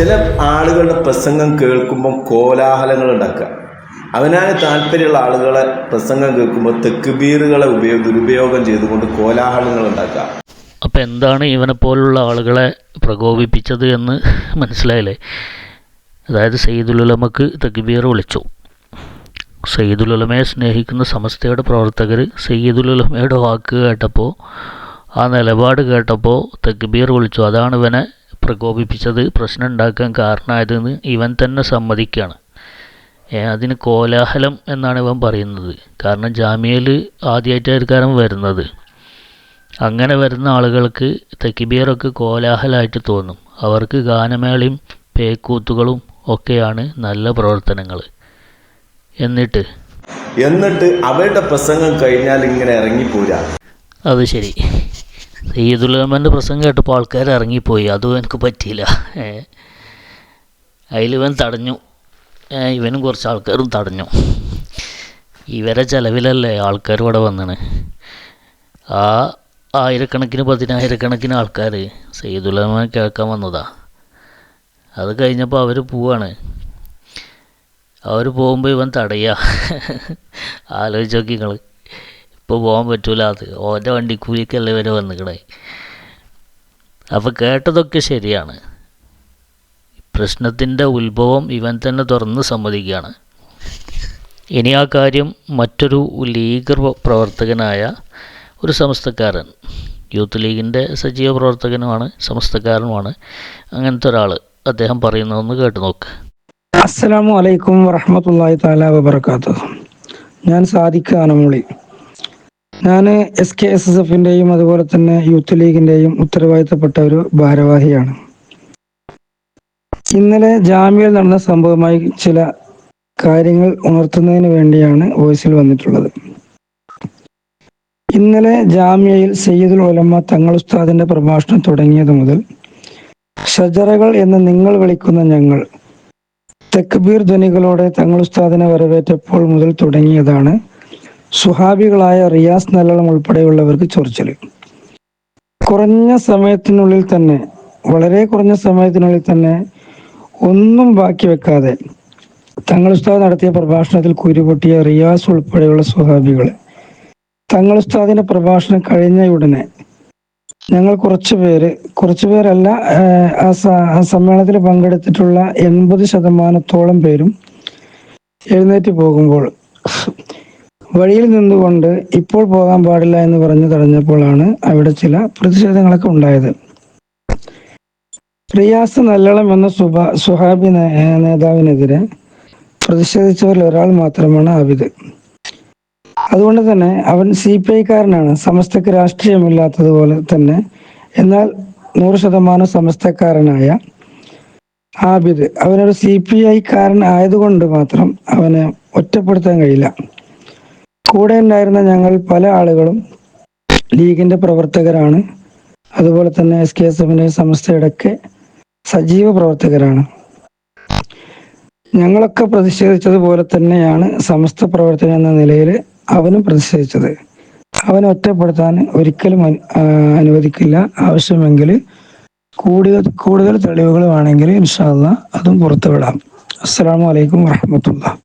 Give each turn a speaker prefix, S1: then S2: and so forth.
S1: ചില ആളുകളുടെ പ്രസംഗം കേൾക്കുമ്പോൾ കോലാഹലങ്ങൾ ഉണ്ടാക്കുക അവനാണ് താല്പര്യമുള്ള ആളുകളെ പ്രസംഗം കേൾക്കുമ്പോൾ തെക്കുബീറുകളെ ഉപയോഗ ദുരുപയോഗം ചെയ്തുകൊണ്ട് കോലാഹലങ്ങൾ ഉണ്ടാക്കുക
S2: അപ്പോൾ എന്താണ് ഇവനെ പോലുള്ള ആളുകളെ പ്രകോപിപ്പിച്ചത് എന്ന് മനസ്സിലായില്ലേ? അതായത് സയ്യിദുലുലമക്ക് തക്ബീർ വിളിച്ചു. സയ്യിദുലുലമയെ സ്നേഹിക്കുന്ന സമസ്തയുടെ പ്രവർത്തകർ സയ്യിദുലുലമയുടെ വാക്ക് കേട്ടപ്പോൾ ആ നിലപാട് കേട്ടപ്പോൾ തക്ബീർ വിളിച്ചു. അതാണ് ഇവനെ പ്രകോപിപ്പിച്ചത് പ്രശ്നം ഉണ്ടാക്കാൻ കാരണമായതെന്ന് ഇവൻ തന്നെ സമ്മതിക്കുകയാണ് അതിന് കോലാഹലം എന്നാണ് ഇവൻ പറയുന്നത്. കാരണം ജാമ്യയിൽ ആദ്യമായിട്ടായിരിക്കാരം വരുന്നത്. അങ്ങനെ വരുന്ന ആളുകൾക്ക് തെക്കിബീറൊക്കെ കോലാഹലമായിട്ട് തോന്നും. അവർക്ക് ഗാനമേളയും പേക്കൂത്തുകളും ഒക്കെയാണ് നല്ല പ്രവർത്തനങ്ങൾ എന്നിട്ട്?
S1: എന്നിട്ട് അവരുടെ പ്രസംഗം കഴിഞ്ഞാൽ ഇങ്ങനെ ഇറങ്ങിപ്പോരാ?
S2: അത് ശരി. സയ്യിദുലമന്റെ പ്രസംഗം കേട്ടപ്പോൾ ആൾക്കാർ ഇറങ്ങിപ്പോയി. അതും എനിക്ക് പറ്റിയില്ല. അതിലിവൻ തടഞ്ഞു. ഇവനും കുറച്ച് ആൾക്കാരും തടഞ്ഞു. ഇവരെ ചിലവിലല്ലേ ആൾക്കാർ ഇവിടെ വന്നണ്? ആ ആയിരക്കണക്കിന് പതിനായിരക്കണക്കിന് ആൾക്കാർ സയ്യിദുലമൻ കേൾക്കാൻ വന്നതാ. അത് കഴിഞ്ഞപ്പോൾ അവർ പോവാണ്. അവർ പോകുമ്പോൾ ഇവൻ തടയുക ആലോചിച്ച് നോക്കി നിങ്ങൾ ഇപ്പോൾ പോകാൻ പറ്റൂല. അത് ഓന്റെ വണ്ടിക്കൂലിക്കല്ലേ വരെ വന്നിക്കണേ. അപ്പോൾ കേട്ടതൊക്കെ ശരിയാണ്. പ്രശ്നത്തിന്റെ ഉത്ഭവം ഇവൻ തന്നെ തുറന്ന് സമ്മതിക്കുകയാണ് ഇനി ആ കാര്യം മറ്റൊരു ലീഗ് പ്രവർത്തകനായ ഒരു സംസ്ഥക്കാരൻ യൂത്ത് ലീഗിന്റെ സജീവ പ്രവർത്തകനുമാണ് സംസ്ഥക്കാരനുമാണ് അങ്ങനത്തെ ഒരാൾ അദ്ദേഹം പറയുന്നതെന്ന് കേട്ടു നോക്ക്.
S3: അസ്സലാമു അലൈക്കും വറഹമത്തല്ലാഹി താല വബർക്കാത്തു ഞാൻ സാദിഖ് ആനമൂളി. ഞാൻ എസ് കെ എസ് എസ് എഫിന്റെയും അതുപോലെ തന്നെ യൂത്ത് ലീഗിന്റെയും ഉത്തരവാദിത്തപ്പെട്ട ഒരു ഭാരവാഹിയാണ്. ഇന്നലെ ജാമ്യയിൽ നടന്ന സംഭവമായി ചില കാര്യങ്ങൾ ഉണർത്തുന്നതിന് വേണ്ടിയാണ് വോയിസിൽ വന്നിട്ടുള്ളത്. ഇന്നലെ ജാമ്യയിൽ സയ്യിദുൽ ഉലമ തങ്ങൾ ഉസ്താദിന്റെ പ്രഭാഷണം തുടങ്ങിയത് മുതൽ ഷജറകൾ എന്ന് നിങ്ങൾ വിളിക്കുന്ന ഞങ്ങൾ തക്ബീർ ധ്വനികളോടെ തങ്ങൾ ഉസ്താദിനെ വരവേറ്റപ്പോൾ മുതൽ തുടങ്ങിയതാണ് സുഹാബികളായ റിയാസ് നല്ലളം ഉൾപ്പെടെയുള്ളവർക്ക് ചൊറിച്ചൽ കുറഞ്ഞ സമയത്തിനുള്ളിൽ തന്നെ വളരെ കുറഞ്ഞ സമയത്തിനുള്ളിൽ തന്നെ ഒന്നും ബാക്കി വെക്കാതെ തങ്ങൾ ഉസ്താദ് നടത്തിയ പ്രഭാഷണത്തിൽ കുരുപൊട്ടിയ റിയാസ് ഉൾപ്പെടെയുള്ള സുഹാബികൾ തങ്ങൾ ഉസ്താദിന്റെ പ്രഭാഷണം കഴിഞ്ഞ ഉടനെ ഞങ്ങൾ കുറച്ചു പേര് കുറച്ചു പേരല്ല ആ സമ്മേളനത്തിൽ പങ്കെടുത്തിട്ടുള്ള എൺപത് ശതമാനത്തോളം പേരും എഴുന്നേറ്റ് പോകുമ്പോൾ വഴിയിൽ നിന്നുകൊണ്ട് ഇപ്പോൾ പോകാൻ പാടില്ല എന്ന് പറഞ്ഞു തടഞ്ഞപ്പോഴാണ് അവിടെ ചില പ്രതിഷേധങ്ങളൊക്കെ ഉണ്ടായത്. റിയാസ് നല്ലളം എന്ന സുബ സുഹാബി നേതാവിനെതിരെ പ്രതിഷേധിച്ചവരിൽ ഒരാൾ മാത്രമാണ് ആബിദ്. അതുകൊണ്ട് തന്നെ അവൻ സി പി ഐക്കാരനാണ്. സമസ്തക്ക് രാഷ്ട്രീയമില്ലാത്തതുപോലെ തന്നെ എന്നാൽ നൂറ് ശതമാനം സമസ്തക്കാരനായ ആബിദ്. അവനൊരു സി പി ഐക്കാരൻ ആയതുകൊണ്ട് മാത്രം അവനെ ഒറ്റപ്പെടുത്താൻ കഴിയില്ല. കൂടെ ഉണ്ടായിരുന്ന ഞങ്ങൾ പല ആളുകളും ലീഗിന്റെ പ്രവർത്തകരാണ്. അതുപോലെ തന്നെ എസ് കെ എസ് എഫിന്റെ സമസ്തയുടെ ഒക്കെ സജീവ പ്രവർത്തകരാണ്. ഞങ്ങളൊക്കെ പ്രതിഷേധിച്ചതുപോലെ തന്നെയാണ് സമസ്ത പ്രവർത്തകൻ എന്ന നിലയിൽ അവനും പ്രതിഷേധിച്ചത്. അവനെ ഒറ്റപ്പെടുത്താൻ ഒരിക്കലും അനുവദിക്കില്ല. ആവശ്യമെങ്കിൽ കൂടുതൽ കൂടുതൽ തെളിവുകൾ വേണമെങ്കിൽ ഇൻഷാല്ല അതും പുറത്തുവിടാം. അസ്സാം വലൈക്കും വാഹമത്തുള്ള